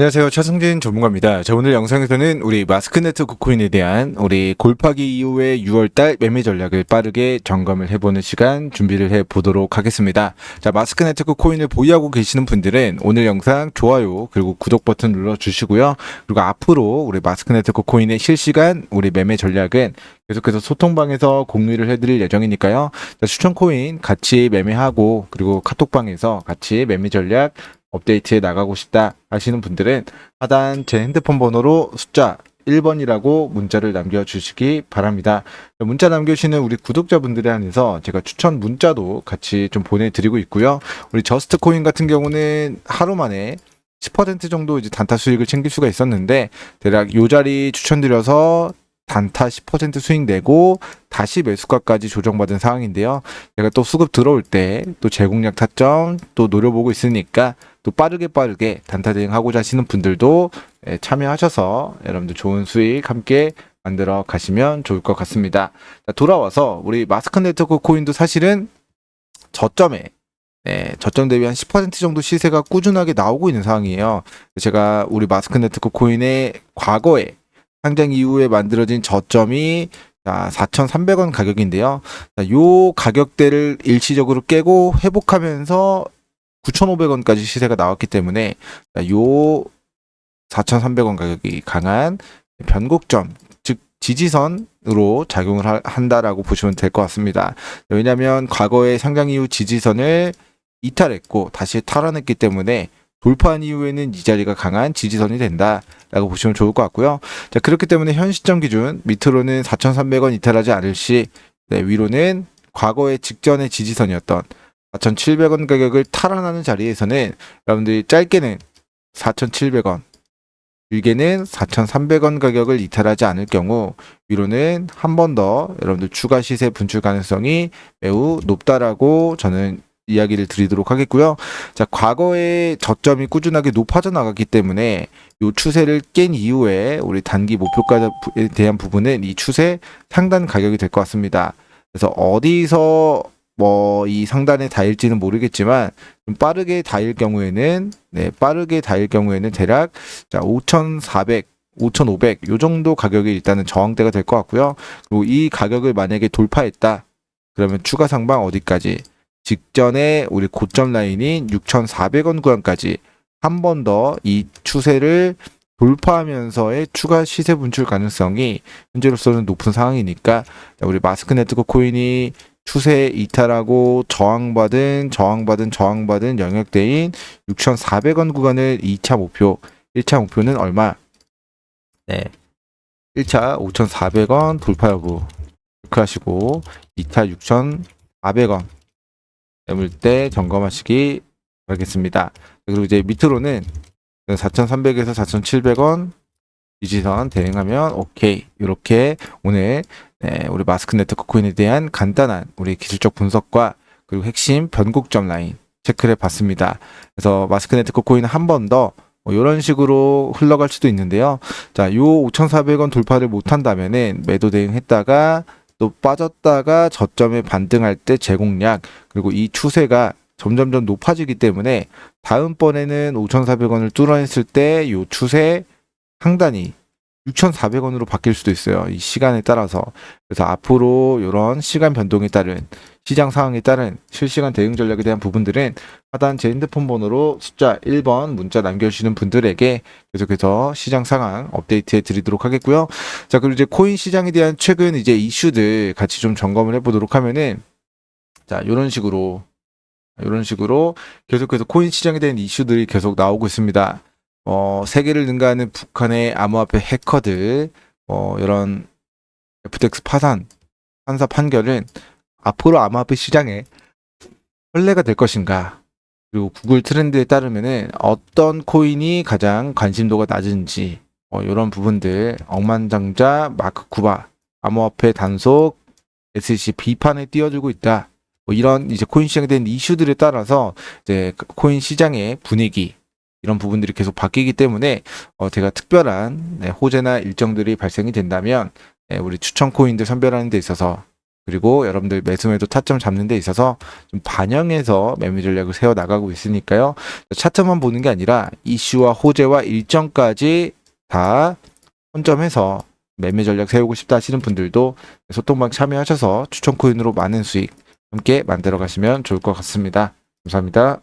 안녕하세요. 차승진 전문가입니다. 자, 오늘 영상에서는 우리 마스크네트 국코인에 대한 우리 골파기 이후의 6월달 매매 전략을 빠르게 점검을 해보는 시간 준비를 해보도록 하겠습니다. 자, 마스크네트 국코인을 보유하고 계시는 분들은 오늘 영상 좋아요 그리고 구독 버튼 눌러주시고요. 그리고 앞으로 우리 마스크네트 국코인의 실시간 우리 매매 전략은 계속해서 소통방에서 공유를 해드릴 예정이니까요. 자, 추천 코인 같이 매매하고 그리고 카톡방에서 같이 매매 전략 업데이트에 나가고 싶다 하시는 분들은 하단 제 핸드폰 번호로 숫자 1번이라고 문자를 남겨주시기 바랍니다. 문자 남겨주시는 우리 구독자분들에 한해서 제가 추천 문자도 같이 좀 보내드리고 있고요. 우리 저스트 코인 같은 경우는 하루 만에 10% 정도 이제 단타 수익을 챙길 수가 있었는데 대략 요 자리 추천드려서 단타 10% 수익 내고 다시 매수가까지 조정받은 상황인데요. 제가 또 수급 들어올 때 또 제공량 타점 또 노려보고 있으니까 또 빠르게 빠르게 단타 대응하고자 하시는 분들도 예, 참여하셔서 여러분들 좋은 수익 함께 만들어 가시면 좋을 것 같습니다. 자, 돌아와서 우리 마스크 네트워크 코인도 사실은 저점에 네, 저점 대비 한 10% 정도 시세가 꾸준하게 나오고 있는 상황이에요. 제가 우리 마스크 네트워크 코인의 과거에 상장 이후에 만들어진 저점이 자, 4,300원 가격인데요. 자, 요 가격대를 일시적으로 깨고 회복하면서 9,500원까지 시세가 나왔기 때문에 자, 요 4,300원 가격이 강한 변곡점, 즉 지지선으로 작용을 하- 한다라고 보시면 될 것 같습니다. 왜냐하면 과거에 상장 이후 지지선을 이탈했고 다시 탈환했기 때문에 돌파한 이후에는 이 자리가 강한 지지선이 된다라고 보시면 좋을 것 같고요. 자 그렇기 때문에 현 시점 기준 밑으로는 4,300원 이탈하지 않을 시 네, 위로는 과거의 직전의 지지선이었던 4,700원 가격을 탈환하는 자리에서는 여러분들이 짧게는 4,700원, 길게는 4,300원 가격을 이탈하지 않을 경우 위로는 한 번 더 여러분들 추가 시세 분출 가능성이 매우 높다라고 저는 이야기를 드리도록 하겠고요. 자, 과거의 저점이 높아져 나갔기 때문에 이 추세를 깬 이후에 우리 단기 목표가에 대한 부분은 이 추세 상단 가격이 될 것 같습니다. 그래서 어디서 뭐 이 상단에 닿을지는 모르겠지만 좀 빠르게 닿을 경우에는 네, 빠르게 닿을 경우에는 대략 자, 5,400 5,500 요 정도 가격이 일단은 저항대가 될 것 같고요. 그리고 이 가격을 만약에 돌파했다. 그러면 추가 상방 어디까지? 직전에 우리 고점 라인인 6,400원 구간까지 한 번 더 이 추세를 돌파하면서의 추가 시세 분출 가능성이 현재로서는 높은 상황이니까 우리 마스크 네트워크 코인이 추세 이탈하고 저항받은 저항받은 저항받은 영역대인 6,400원 구간을 2차 목표 1차 목표는 얼마? 네. 1차 5,400원 돌파 여부 체크하시고 2차 6,400원 넘을 때 점검하시기 바라겠습니다. 그리고 이제 밑으로는 4,300에서 4,700원 지지선 대응하면 오케이 이렇게 오늘 네, 우리 마스크 네트워크 코인에 대한 간단한 우리 기술적 분석과 그리고 핵심 변곡점 라인 체크를 해봤습니다. 그래서 마스크 네트워크 코인은 한 번더 뭐 이런 식으로 흘러갈 수도 있는데요. 자, 요 5,400원 돌파를 못한다면은 매도 대응했다가 또 빠졌다가 저점에 반등할 때 제공량 그리고 이 추세가 점점점 높아지기 때문에 다음번에는 5,400원을 뚫어냈을 때요 추세 상단이 6,400원으로 바뀔 수도 있어요. 이 시간에 따라서. 그래서 앞으로 이런 시간 변동에 따른 시장 상황에 따른 실시간 대응 전략에 대한 부분들은 하단 제 핸드폰 번호로 숫자 1번 문자 남겨주시는 분들에게 계속해서 시장 상황 업데이트해 드리도록 하겠고요. 자, 그리고 이제 코인 시장에 대한 최근 이제 이슈들 같이 좀 점검을 해보도록 하면은 자, 이런 식으로 이런 식으로 계속해서 코인 시장에 대한 이슈들이 계속 나오고 있습니다. 어, 세계를 능가하는 북한의 암호화폐 해커들, 어, 이런 FTX 파산, 판사 판결은 앞으로 암호화폐 시장에 혼례가 될 것인가? 그리고 구글 트렌드에 따르면은 어떤 코인이 가장 관심도가 낮은지, 어, 이런 부분들, 억만장자, 마크 쿠바, 암호화폐 단속, SEC 비판에 띄워주고 있다. 뭐 이런 이제 코인 시장에 대한 이슈들에 따라서 이제 그 코인 시장의 분위기, 이런 부분들이 계속 바뀌기 때문에 어, 제가 특별한 네, 호재나 일정들이 발생이 된다면 네, 우리 추천 코인들 선별하는 데 있어서 그리고 여러분들 매수매도 타점 잡는 데 있어서 좀 반영해서 매매 전략을 세워 나가고 있으니까요. 차트만 보는 게 아니라 이슈와 호재와 일정까지 다 혼점해서 매매 전략 세우고 싶다 하시는 분들도 소통방 참여하셔서 추천 코인으로 많은 수익 함께 만들어 가시면 좋을 것 같습니다. 감사합니다.